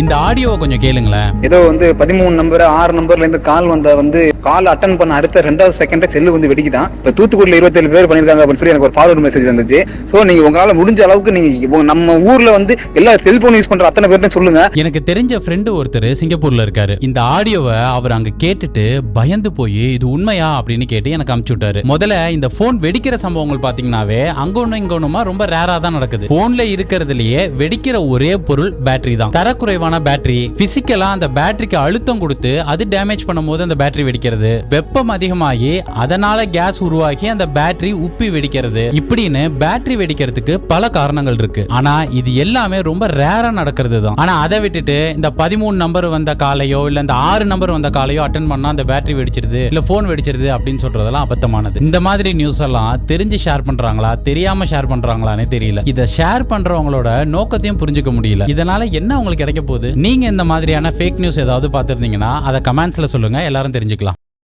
இந்த ஆடியோவை கொஞ்சம் கேளுங்களேன். ஏதோ வந்து பதிமூணு நம்பர் ஆறு நம்பர்ல இருந்து கால் வந்த வந்து கால் அட்டன் பண்ண அடுத்த ரெண்டாவது செகண்டே செல்லு வந்து வெடிக்குதான். இப்ப தூத்துக்குடியில இருபத்தேழு பேர் பண்ணிருக்காங்க அப்படின்னு சொல்லி எனக்கு ஒரு ஃபார்வர்ட் மெசேஜ் வந்துச்சு. சோ நீங்க உங்களால முடிஞ்ச அளவுக்கு நீங்க நம்ம ஊர்ல வந்து எல்லா செல்போன் யூஸ் பண்ற அத்தனை பேர்ட்டும் சொல்லுங்க. எனக்கு தெரிஞ்ச ஃப்ரெண்டு ஒருத்தர் சிங்கப்பூர்ல இருக்காரு. இந்த ஆடியோவை அவர் அங்க கேட்டுட்டு பயந்து போய் இது உண்மையா? அப்படின்னு கேட்டு எனக்கு அமுச்சு விட்டாரு. முதல்ல இந்த போன் வெடிக்கிற சம்பவங்கள் பாத்தீங்கன்னாவே அங்க ஒண்ணு இங்க ஒண்ணுமா ரொம்ப ரேரா தான் நடக்குது. போன்ல இருக்கிறதுலயே வெடிக்கிற ஒரே பொருள் பேட்டரி தான். தரக்குறைவான பேட்டரி பிசிக்கலா அந்த பேட்டரிக்கு அழுத்தம் கொடுத்து அது டேமேஜ் பண்ணும்போது அந்த பேட்டரி வெடிக்கிறது. வெப்பம் அதிகமாகி அதனால கேஸ் உருவாகி அந்த பேட்டரி உப்பி வெடிக்கிறது. இப்படின்னு பேட்டரி வெடிக்கிறதுக்கு பல காரணங்கள் இருக்கு. ஆனா இது எல்லாமே ரொம்ப ரேரா நடக்கிறது தான். ஆனா அதை விட்டுட்டு இந்த பதிமூணு நம்பர் வந்த காலையோ இல்ல இந்த ஆறு நம்பர் வந்த காலையோ அட்டன் பண்ணா அந்த பேட்டரி வெடிச்சிருது இல்ல போன் வெடிச்சிருது அப்படின்னு சொல்றதெல்லாம் அபத்தமானது. இந்த மாதிரி நியூஸ் எல்லாம் தெரிஞ்சு ஷேர் பண்றாங்களா தெரியாம ஷேர் பண்றாங்களானே தெரியல. இதை ஷேர் பண்றவங்களோட நோக்கத்தையும் புரிஞ்சுக்க முடியல. இதனால என்ன உங்களுக்கு கிடைக்க போகுது? நீங்க இந்த மாதிரியான ஃபேக் நியூஸ் ஏதாவது பார்த்துருந்தீங்கன்னா அதை கமெண்ட்ஸ்ல சொல்லுங்க. எல்லாரும் தெரிஞ்சுக்கலாம்.